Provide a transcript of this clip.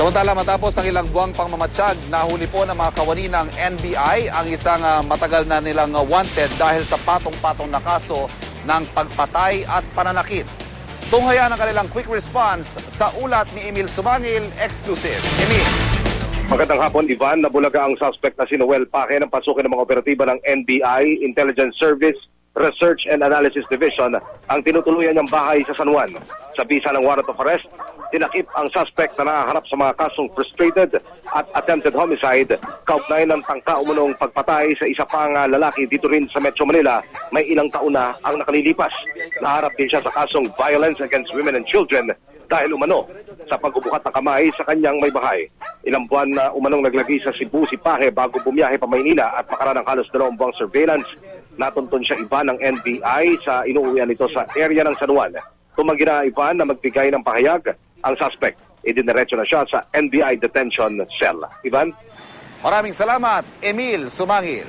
Samantala matapos ang ilang buwang pangmamatsyag, nahuli po ng mga kawani ng NBI ang isang ah, matagal na nilang ah, wanted dahil sa patong-patong na kaso ng pagpatay at pananakit. Tunghayan ang kanilang quick response sa ulat ni Emil Sumangil, exclusive. Emil. Magandang hapon, Ivan. Nabulaga ang suspect na si Noel Paque ng pasukin ng mga operatiba ng NBI, Intelligence Service, Research and Analysis Division ang tinutuluyan niyang bahay sa San Juan. Sa bisa ng warrant of arrest, tinakip ang suspect na naharap sa mga kasong frustrated at attempted homicide, kaugnay ng tangka umunong pagpatay sa isa pang lalaki dito rin sa Metro Manila, may ilang taon na ang nakalilipas. Naharap din siya sa kasong violence against women and children dahil umano sa pagbubuhat ng kamay sa kanyang may bahay. Ilang buwan na umanong naglagay sa Cebu si Pahe bago bumiyahe pa Maynila at makaraan ng halos dalawang buwang surveillance. Natuntun siya iba ng NBI sa inuuwian nito sa area ng San Juan. Tumagi na Ivan na magbigay ng pahayag ang suspect. Idiniretso na siya sa NBI detention cell. Ivan? Maraming salamat, Emil Sumangil.